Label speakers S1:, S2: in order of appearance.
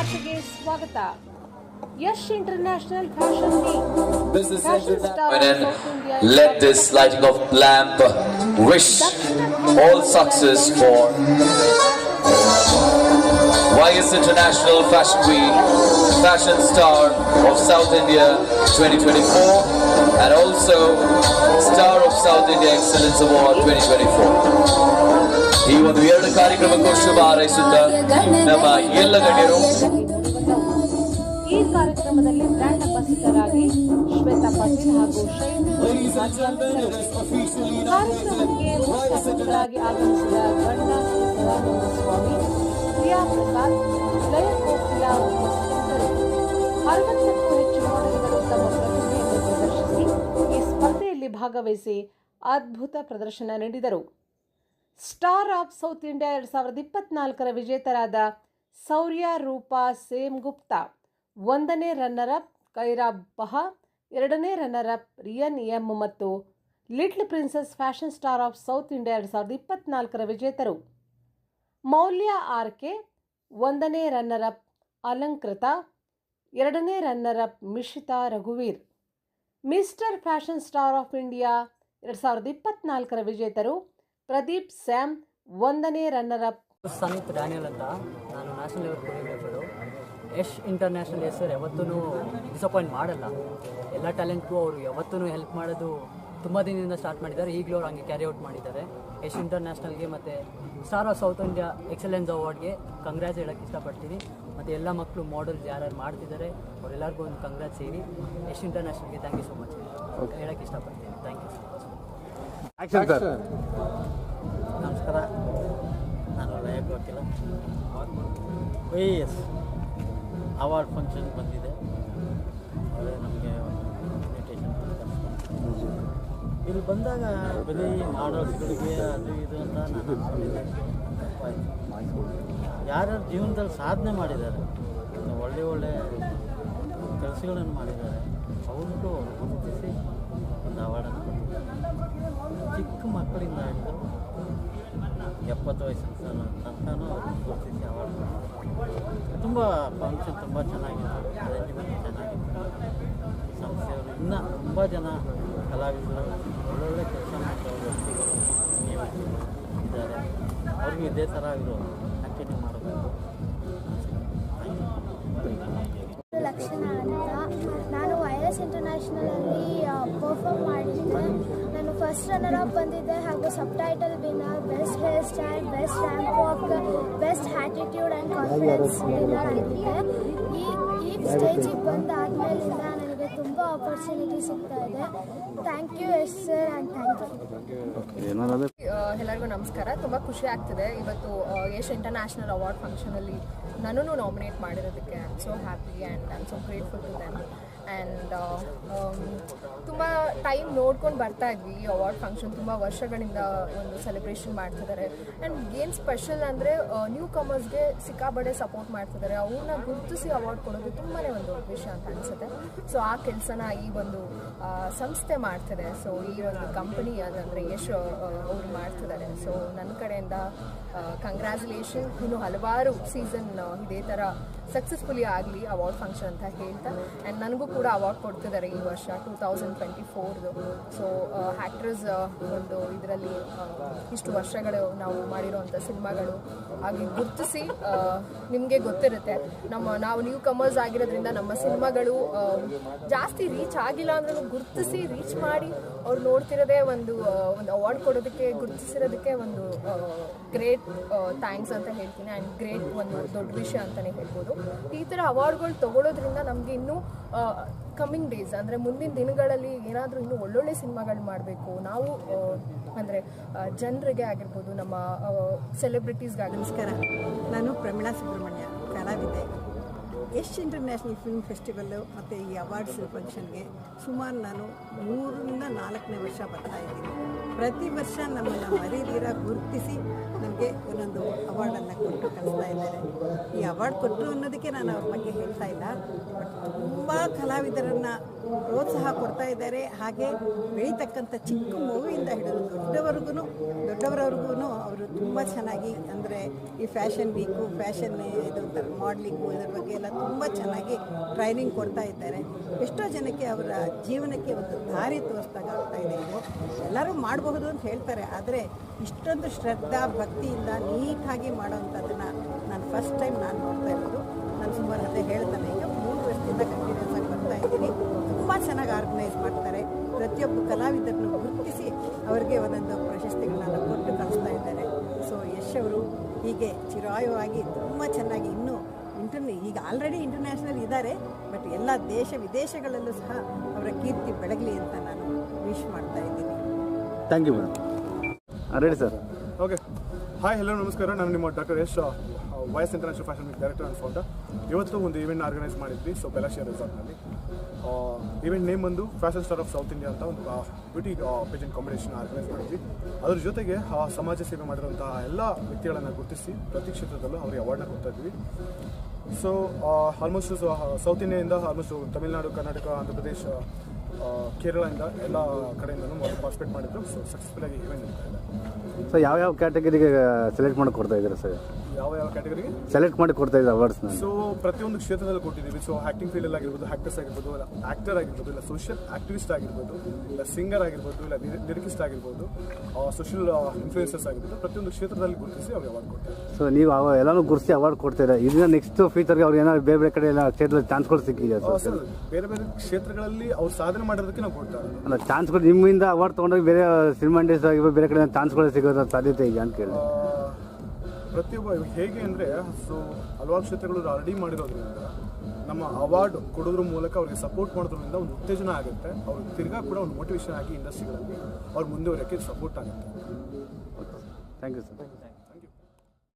S1: ವಾರ್ತೆಗೆ ಸ್ವಾಗತ Yash international fashion week
S2: This is
S1: Fashion star
S2: And then
S1: of India.
S2: let this lighting of lamp wish all success for YS International Fashion Week, Fashion Star of South India 2024, and also Star of South India Excellence Award 2024. ಈ ಒಂದು ಎರಡು ಕಾರ್ಯಕ್ರಮಕ್ಕೂ ಶುಭ ಹಾರೈಸುತ್ತಾ ನಮ್ಮ ಎಲ್ಲ ಗಣ್ಯರು
S1: ಈ ಕಾರ್ಯಕ್ರಮದಲ್ಲಿ brand ಅಂಬಾಸಿಡರಾಗಿ Shweta Patil ಹಾಗೂ ಶೈನ್ ಭಾಗಿಯಾಗಿದ್ದರು. ಕಾರ್ಯಕ್ರಮಕ್ಕೆ ಮುಖ್ಯ ಅತಿಥಿಗಳಾಗಿ ಆಗಮಿಸಿದ ಗಂಡ ಸದಾನಂದ ಸ್ವಾಮಿ ಪ್ರಿಯಾ ಪ್ರಸಾದ್ ಲಯ ಕೋಕಿಲ ಉಪಸ್ಥಿತರಿದ್ದರು ಭಾಗವಹಿಸಿ ಅದ್ಭುತ ಪ್ರದರ್ಶನ ನೀಡಿದರು. ಸ್ಟಾರ್ ಆಫ್ ಸೌತ್ ಇಂಡಿಯಾ ಎರಡು ಸಾವಿರದ ಇಪ್ಪತ್ನಾಲ್ಕರ ವಿಜೇತರಾದ ಸೌರ್ಯ, ರೂಪಾ, ಸೇಮ್ ಗುಪ್ತಾ, ಒಂದನೇ ರನ್ನರ್ ಅಪ್ ಕೈರಾ ಬಹಾ, ಎರಡನೇ ರನ್ನರ್ ಅಪ್ ರಿಯನ್ ಎಂ ಮತ್ತು little princess fashion star of south India ಎರಡು ಸಾವಿರದ ಇಪ್ಪತ್ನಾಲ್ಕರ ವಿಜೇತರು. ಮೌಲ್ಯ ಆರ್ ಕೆ ಒಂದನೇ ರನ್ನರ್ ಅಪ್ ಅಲಂಕೃತ, ಎರಡನೇ runner up Mishita ರಘುವೀರ್. Mister fashion star of India ಎರಡು ಸಾವಿರದ ಇಪ್ಪತ್ನಾಲ್ಕರ ವಿಜೇತರು ಪ್ರದೀಪ್, ಸ್ಯಾಮ್ ಒಂದನೇ ರನ್ನರ್ ಅಪ್
S3: ಸಮಿತ್ ಡ್ಯಾನಿಯಲ್ ಅಂತ. ನಾನು national level choreographer Yash international ಹೆಸರು ಯಾವತ್ತೂ ಡಿಸಪಾಯಿಂಟ್ ಮಾಡಲ್ಲ. ಎಲ್ಲ ಟ್ಯಾಲೆಂಟ್ಗೂ ಅವರು ಯಾವತ್ತೂ ಹೆಲ್ಪ್ ಮಾಡೋದು ತುಂಬ ದಿನದಿಂದ ಸ್ಟಾರ್ಟ್ ಮಾಡಿದ್ದಾರೆ. ಈಗಲೂ ಅವ್ರು ಹಂಗೆ ಕ್ಯಾರಿ ಔಟ್ ಮಾಡಿದ್ದಾರೆ. ಯಶ್ ಇಂಟರ್ನ್ಯಾಷನಲ್ಗೆ ಮತ್ತು star of south India excellence ಅವಾರ್ಡ್ಗೆ congrats ಹೇಳೋಕ್ಕೆ ಇಷ್ಟಪಡ್ತೀನಿ. ಮತ್ತು ಎಲ್ಲ ಮಕ್ಕಳು ಮಾಡಲ್ಸ್ ಯಾರ್ಯಾರು ಮಾಡ್ತಿದ್ದಾರೆ ಅವರೆಲ್ಲರಿಗೂ ಒಂದು ಕಂಗ್ರ್ಯಾಟ್ಸ್ ಹೇಳಿ. ಯಶ್ ಇಂಟರ್ನ್ಯಾಷನಲ್ಗೆ ಥ್ಯಾಂಕ್ ಯು ಸೊ ಮಚ್ ಹೇಳೋಕ್ಕೆ ಇಷ್ಟಪಡ್ತೀನಿ. Thank you so much
S4: action sir
S5: ನಮಸ್ಕಾರ. ನಾನು ಲಯಕ್ ವಕೀಲ. ವಿ ಎಸ್ ಅವಾರ್ಡ್ ಫಂಕ್ಷನ್ ಬಂದಿದೆ ನಮಗೆ ಇಲ್ಲಿ ಬಂದಾಗ ಬರೀ ಮಾಡಲ್ಸ್ಗಳಿಗೆ ಅದು ಇದು ಅಂತ ನಾನು ಯಾರ್ಯಾರು ಜೀವನದಲ್ಲಿ ಸಾಧನೆ ಮಾಡಿದ್ದಾರೆ ಒಳ್ಳೆ ಒಳ್ಳೆ ಕೆಲಸಗಳನ್ನು ಮಾಡಿದ್ದಾರೆ ಅವ್ರಿಗೂ ಗುರುತಿಸಿ ಒಂದು ಅವಾರ್ಡನ್ನು ಚಿಕ್ಕ ಮಕ್ಕಳಿಂದ ಹಿಡಿದು ಎಪ್ಪತ್ತು ವಯಸ್ಸಿನ ತನಕನೂ ಗುರುತಿಸಿ ಅವಾರ್ಡ್ ತುಂಬ ಫಂಕ್ಷನ್ ತುಂಬ ಚೆನ್ನಾಗಿತ್ತು ಅರೇಂಜ್ಮೆಂಟ್ ಚೆನ್ನಾಗಿತ್ತು ಸಂಸ್ಥೆಯವರು ಇನ್ನೂ ತುಂಬ ಜನ ಕಲಾವಿದರು ಒಳ್ಳೊಳ್ಳೆ ಕೆಲಸ ಮಾಡ್ತಾರೆ ವ್ಯಕ್ತಿಗಳು ನೀವು ಇದ್ದಾರೆ. ಅವ್ರಿಗೂ ಇದೇ ಥರ ಇವರು ಕಂಟಿನ್ಯೂ ಮಾಡಬೇಕು.
S6: ಲಕ್ಷಣ ಅಂತ ನಾನು ವೈರಸ್ ಇಂಟರ್ನ್ಯಾಷನಲಲ್ಲಿ ಪರ್ಫಾರ್ಮ್ ಮಾಡಿದ್ದೆ ನಾನು ಫಸ್ಟ್ ರನ್ನರ್ ಅಪ್ ಬಂದಿದ್ದೆ ಹಾಗೂ sub title winner best hair style best ramp walk best attitude and confidence winner ಆಗಿದ್ದೆ. ಈ ಈ ಸ್ಟೇಜಿಗೆ ಬಂದಾದ್ಮೇಲಿಂದ ಆಪರ್ಚುನಿಟಿ ಸಿಗ್ತಾ ಇದೆ thank you S sir and
S4: thank
S7: you ಎಲ್ಲರಿಗೂ ನಮಸ್ಕಾರ. ತುಂಬ ಖುಷಿ ಆಗ್ತಿದೆ. ಇವತ್ತು ಯಶ್ ಇಂಟರ್ನ್ಯಾಷನಲ್ ಅವಾರ್ಡ್ ಫಂಕ್ಷನಲ್ಲಿ ನಾನು nominate ಮಾಡಿರೋದಕ್ಕೆ. I am so happy and I am so grateful to them and ತುಂಬ ಟೈಮ್ ನೋಡ್ಕೊಂಡು ಬರ್ತಾ ಇದ್ವಿ ಈ ಅವಾರ್ಡ್ ಫಂಕ್ಷನ್ ತುಂಬ ವರ್ಷಗಳಿಂದ ಒಂದು ಸೆಲೆಬ್ರೇಷನ್ ಮಾಡ್ತಿದ್ದಾರೆ ಆ್ಯಂಡ್ ಏನು ಸ್ಪೆಷಲ್ ಅಂದರೆ ನ್ಯೂ ಕಮರ್ಸ್ಗೆ ಸಿಕ್ಕಾಬಡೆ ಸಪೋರ್ಟ್ ಮಾಡ್ತಿದ್ದಾರೆ ಅವ್ರನ್ನ ಗುರುತಿಸಿ ಅವಾರ್ಡ್ ಕೊಡೋದು ತುಂಬಾ ಒಂದು ವಿಷಯ ಅಂತ ಅನಿಸುತ್ತೆ. ಸೊ ಆ ಕೆಲಸನ ಈ ಒಂದು ಸಂಸ್ಥೆ ಮಾಡ್ತಿದೆ. ಸೊ ಈ ಒಂದು ಕಂಪನಿ ಅದಂದರೆ ಯಶ್ ಅವರು ಮಾಡ್ತಿದ್ದಾರೆ ಸೊ ನನ್ನ ಕಡೆಯಿಂದ ಕಂಗ್ರ್ಯಾಚುಲೇಷನ್ ಇನ್ನು ಹಲವಾರು ಸೀಸನ್ ಇದೇ ಥರ ಸಕ್ಸಸ್ಫುಲಿ ಆಗಲಿ ಅವಾರ್ಡ್ ಫಂಕ್ಷನ್ ಅಂತ ಹೇಳ್ತಾ. ಆ್ಯಂಡ್ ನನಗೂ ಕೂಡ ಅವಾರ್ಡ್ ಕೊಡ್ತಿದ್ದಾರೆ ಈ ವರ್ಷ ಟೂ ತೌಸಂಡ್ ಟ್ವೆಂಟಿ ಫೋರ್ದು ಸೊ ಹ್ಯಾಕ್ಟ್ರಸ್ ಒಂದು ಇದರಲ್ಲಿ ಇಷ್ಟು ವರ್ಷಗಳು ನಾವು ಮಾಡಿರೋವಂಥ ಸಿನಿಮಾಗಳು ಹಾಗೆ ಗುರುತಿಸಿ ನಿಮಗೆ ಗೊತ್ತಿರುತ್ತೆ. ನಮ್ಮ, ನಾವು ನ್ಯೂ ಕಮರ್ಸ್ ಆಗಿರೋದ್ರಿಂದ ನಮ್ಮ ಸಿನಿಮಾಗಳು ಜಾಸ್ತಿ ರೀಚ್ ಆಗಿಲ್ಲ ಅಂದ್ರೂ ಗುರುತಿಸಿ ರೀಚ್ ಮಾಡಿ ಅವ್ರು ನೋಡ್ತಿರೋದೇ ಒಂದು ಒಂದು ಅವಾರ್ಡ್ ಕೊಡೋದಕ್ಕೆ, ಗುರುತಿಸಿರೋದಕ್ಕೆ ಒಂದು ಗ್ರೇಟ್ ಥ್ಯಾಂಕ್ಸ್ ಅಂತ ಹೇಳ್ತೀನಿ ಆ್ಯಂಡ್ ಗ್ರೇಟ್ ಒಂದು ದೊಡ್ಡ ವಿಷಯ ಅಂತಲೇ ಹೇಳ್ಬೋದು. ಈ ಥರ ಅವಾರ್ಡ್ಗಳು ತಗೊಳ್ಳೋದ್ರಿಂದ ನಮಗೆ ಇನ್ನೂ ಕಮ್ಮಿಂಗ್ ಡೇಸ್ ಅಂದರೆ ಮುಂದಿನ ದಿನಗಳಲ್ಲಿ ಏನಾದರೂ ಇನ್ನೂ ಒಳ್ಳೊಳ್ಳೆ ಸಿನಿಮಾಗಳು ಮಾಡಬೇಕು. ನಾವು ಅಂದರೆ ಜನರಿಗೆ ಆಗಿರ್ಬೋದು, ನಮ್ಮ ಸೆಲೆಬ್ರಿಟೀಸ್ಗಾಗಿ
S8: ನಮಸ್ಕಾರ. ನಾನು ಪ್ರಮೀಳಾ ಸುಬ್ರಹ್ಮಣ್ಯ, ಕಲಾವಿದೆ. ಯಶ್ ಇಂಟರ್ನ್ಯಾಷನಲ್ ಫಿಲ್ಮ್ ಫೆಸ್ಟಿವಲ್ಲು ಮತ್ತು ಈ ಅವಾರ್ಡ್ಸ್ ಫಂಕ್ಷನ್ಗೆ ಸುಮಾರು ನಾನು ಮೂರರಿಂದ ನಾಲ್ಕನೇ ವರ್ಷ ಬರ್ತಾ ಇದ್ದೀನಿ. ಪ್ರತಿ ವರ್ಷ ನಮ್ಮನ್ನು ಮರೀದಿರ ಗುರುತಿಸಿ ನನಗೆ ಒಂದೊಂದು ಅವಾರ್ಡನ್ನು ಕೊಟ್ಟು ಕಳಿಸ್ತಾ ಇದ್ದಾರೆ. ಈ ಅವಾರ್ಡ್ ಕೊಟ್ಟರು ಅನ್ನೋದಕ್ಕೆ ನಾನು ಅವ್ರ ಬಗ್ಗೆ ಹೇಳ್ತಾ ಇಲ್ಲ. ತುಂಬ ಕಲಾವಿದರನ್ನು ಪ್ರೋತ್ಸಾಹ ಕೊಡ್ತಾ ಇದ್ದಾರೆ. ಹಾಗೆ ಬೆಳೀತಕ್ಕಂಥ ಚಿಕ್ಕ ಮಗುವಿಂದ ಹಿಡಿದು ದೊಡ್ಡವರೆಗೂ ದೊಡ್ಡವರವ್ರಿಗೂ ಅವರು ತುಂಬ ಚೆನ್ನಾಗಿ ಅಂದರೆ ಈ ಫ್ಯಾಷನ್ ವೀಕು, ಫ್ಯಾಷನ್ ಇದು ಮಾಡಲಿಂಗು ಇದ್ರ ಬಗ್ಗೆ ಎಲ್ಲ ತುಂಬ ಚೆನ್ನಾಗಿ ಟ್ರೈನಿಂಗ್ ಕೊಡ್ತಾ ಇದ್ದಾರೆ. ಎಷ್ಟೋ ಜನಕ್ಕೆ ಅವರ ಜೀವನಕ್ಕೆ ಒಂದು ದಾರಿ ತೋರಿಸ್ದಾಗ ಆಗ್ತಾ ಇದೆ ಇದು. ಎಲ್ಲರೂ ಮಾಡಬಹುದು ಅಂತ ಹೇಳ್ತಾರೆ, ಆದರೆ ಇಷ್ಟೊಂದು ಶ್ರದ್ಧಾ, ಭಕ್ತಿಯಿಂದ ನೀಟಾಗಿ ಮಾಡೋವಂಥದ್ದನ್ನು ನಾನು ಫಸ್ಟ್ ಟೈಮ್ ನಾನು ನೋಡ್ತಾ ಇರೋದು. ನಾನು ಸುಮಾರು ಅದೇ ಹೇಳ್ತಾನೆ, ಈಗ ಮೂರು ವರ್ಷದಿಂದ ಕಂಟಿನ್ಯೂಸ್ ಆಗಿ ಬರ್ತಾ ಇದ್ದೀನಿ. ತುಂಬ ಚೆನ್ನಾಗಿ ಆರ್ಗನೈಸ್ ಮಾಡ್ತಾರೆ. ಪ್ರತಿಯೊಬ್ಬ ಕಲಾವಿದರನ್ನು ಗುರುತಿಸಿ ಅವರಿಗೆ ಒಂದೊಂದು ಪ್ರಶಸ್ತಿಗಳನ್ನು ಕೊಟ್ಟು ಕಳಿಸ್ತಾ ಇದ್ದಾರೆ. ಸೊ ಯಶ್ ಅವರು ಹೀಗೆ ಚಿರಾಯುವಾಗಿ ತುಂಬ ಚೆನ್ನಾಗಿ ಇನ್ನೂ ಇಂಟರ್ನೆ ಈಗ ಆಲ್ರೆಡಿ ಇಂಟರ್ನ್ಯಾಷನಲ್ ಇದ್ದಾರೆ ಬಟ್ ಎಲ್ಲ ದೇಶ ವಿದೇಶಗಳಲ್ಲೂ ಸಹ ಅವರ ಕೀರ್ತಿ ಬೆಳಗಲಿ ಅಂತ ನಾನು ವಿಶ್ ಮಾಡ್ತಾ ಇದ್ದೀನಿ.
S4: Thank you madam ready sir
S9: okay hi hello ನಮಸ್ಕಾರ. ನಾನು ನಿಮ್ಮ doctor Yash wise international fashion week director and founder ಇವತ್ತು ಒಂದು ಇವೆಂಟ್ ಆರ್ಗನೈಸ್ ಮಾಡಿದ್ವಿ ಸೊ ಬೆಲಾಶಿಯಾ ರೆಸಾರ್ಟ್ನಲ್ಲಿ ಇವೆಂಟ್ ನೇಮ್ ಬಂದು fashion star of south India ಅಂತ ಒಂದು ಬ್ಯೂಟಿ ಪೇಜೆಂಟ್ ಕಾಂಪಿಟೇಷನ್ ಆರ್ಗನೈಸ್ ಮಾಡಿದ್ವಿ. ಅದ್ರ ಜೊತೆಗೆ ಆ, ಸಮಾಜ ಸೇವೆ ಮಾಡಿರುವಂತಹ ಎಲ್ಲ ವ್ಯಕ್ತಿಗಳನ್ನು ಗುರುತಿಸಿ ಪ್ರತಿ ಕ್ಷೇತ್ರದಲ್ಲೂ ಅವರಿಗೆ ಅವಾರ್ಡ್ನ ಕೊಡ್ತಾ ಇದ್ವಿ. ಸೊ ಆಲ್ಮೋಸ್ಟ್ ಸೌತ್ ಇಂಡಿಯಾಯಿಂದ ಆಲ್ಮೋಸ್ಟ್ ತಮಿಳುನಾಡು ಕರ್ನಾಟಕ ಆಂಧ್ರ ಪ್ರದೇಶ ಕೇರಳದಿಂದ ಎಲ್ಲ ಕಡೆಯಿಂದಲೂ ಪಾರ್ಟಿಸಿಪೇಟ್ ಮಾಡಿದ್ರು. ಸೊ ಸಕ್ಸಸ್ಫುಲ್ ಆಗಿ ಇವೆಂಟ್
S4: ಸೊ ಯಾವ್ಯಾವ ಕ್ಯಾಟಗರಿಗೆ ಸೆಲೆಕ್ಟ್ ಮಾಡಿ ಕೊಡ್ತಾ ಇದ್ದೀರಾ ಸರ್
S9: ಯಾವ ಯಾವ ಕ್ಯಾಟಗರಿಗೆ
S4: ಸೆಲೆಕ್ಟ್ ಮಾಡಿ ಕೊಡ್ತಾ ಇದ್ದಾರೆ ಅವಾರ್ಡ್ಸ್ನ
S9: ಸೊ ಪ್ರತಿಯೊಂದು ಕ್ಷೇತ್ರದಲ್ಲಿ ಕೊಟ್ಟಿದ್ದೀವಿ. ಸೊ ಆಕ್ಟಿಂಗ್ ಫೀಲ್ಡ್ ಆಗಿರ್ಬೋದು ಆಕ್ಟರ್ಸ್ ಆಗಿರ್ಬೋದು ಇಲ್ಲ ಆಕ್ಟರ್ ಆಗಿರ್ಬೋದು ಇಲ್ಲ ಸೋಷಿಯಲ್ ಆಕ್ಟಿವಿಸ್ಟ್ ಆಗಿರ್ಬೋದು ಇಲ್ಲ ಸಿಂಗರ್ ಆಗಿರ್ಬೋದು ಇಲ್ಲ ಲಿರಿಕಿಸ್ಟ್ ಆಗಿರ್ಬೋದು ಸೋಷಿಯಲ್ ಇನ್ಫ್ಲೂಯೆನ್ಸರ್ಸ್ ಆಗಿರ್ಬೋದು ಪ್ರತಿಯೊಂದು ಕ್ಷೇತ್ರದಲ್ಲಿ ಗುರುತಿಸಿ ಅವ್ರಿಗೆ ಅವಾರ್ಡ್ ಕೊಡ್ತಾರೆ.
S4: ಸೊ ನೀವು ಅವ ಎಲ್ಲನೂ ಗುರುತಿಸಿ ಅವಾರ್ಡ್ ಕೊಡ್ತೀರಾ? ಇದನ್ನ ನೆಕ್ಸ್ಟ್ ಫ್ಯೂಚರ್ಗೆ ಅವ್ರು ಏನಾದ್ರು ಬೇರೆ ಬೇರೆ ಕಡೆ ಎಲ್ಲ ಕ್ಷೇತ್ರದಲ್ಲಿ ಚಾನ್ಸ್ಗಳು ಸಿಕ್ಕಿದೆಯಾ
S9: ಆ,
S4: ಸರ್
S9: ಬೇರೆ ಬೇರೆ ಕ್ಷೇತ್ರಗಳಲ್ಲಿ ಅವ್ರು ಸಾಧನೆ ಮಾಡೋದಕ್ಕೆ ನಾವು ಕೊಡ್ತಾರೆ
S4: ಅಲ್ಲ ಚಾನ್ಸ್ ಚಾನ್ಸ್ಗಳು ನಿಮ್ಮಿಂದ ಅವಾರ್ಡ್ ತೊಗೊಂಡೋಗಿ ಬೇರೆ ಸಿನಿಮಾ ಇಂಡಸ್ಟ್ರಿ ಆಗಿರ್ಬೋದು ಬೇರೆ ಕಡೆ ಚಾನ್ಸ್ಗಳು ಸಿಗೋದ್ರ ಸಾಧ್ಯತೆ ಇದೆಯಾ ಅಂತ ಕೇಳಿ
S9: ಪ್ರತಿಯೊಬ್ಬ ಹೇಗೆ ಅಂದರೆ ಸೊ ಹಲವಾರು ಕ್ಷೇತ್ರಗಳು ಆಲ್ರೆಡಿ ಮಾಡಿರೋದ್ರಿಂದ ನಮ್ಮ ಅವಾರ್ಡ್ ಕೊಡೋದ್ರ ಮೂಲಕ ಅವ್ರಿಗೆ ಸಪೋರ್ಟ್ ಮಾಡೋದ್ರಿಂದ ಒಂದು ಉತ್ತೇಜನ ಆಗುತ್ತೆ. ಅವ್ರಿಗೆ ತಿರ್ಗಾ ಕೂಡ ಒಂದು ಮೋಟಿವೇಶನ್ ಆಗಿ ಇಂಡಸ್ಟ್ರಿಗಳಲ್ಲಿ ಅವ್ರು ಮುಂದುವರಿಯೋಕ್ಕೆ ಸಪೋರ್ಟ್ ಆಗುತ್ತೆ.
S4: Thank you sir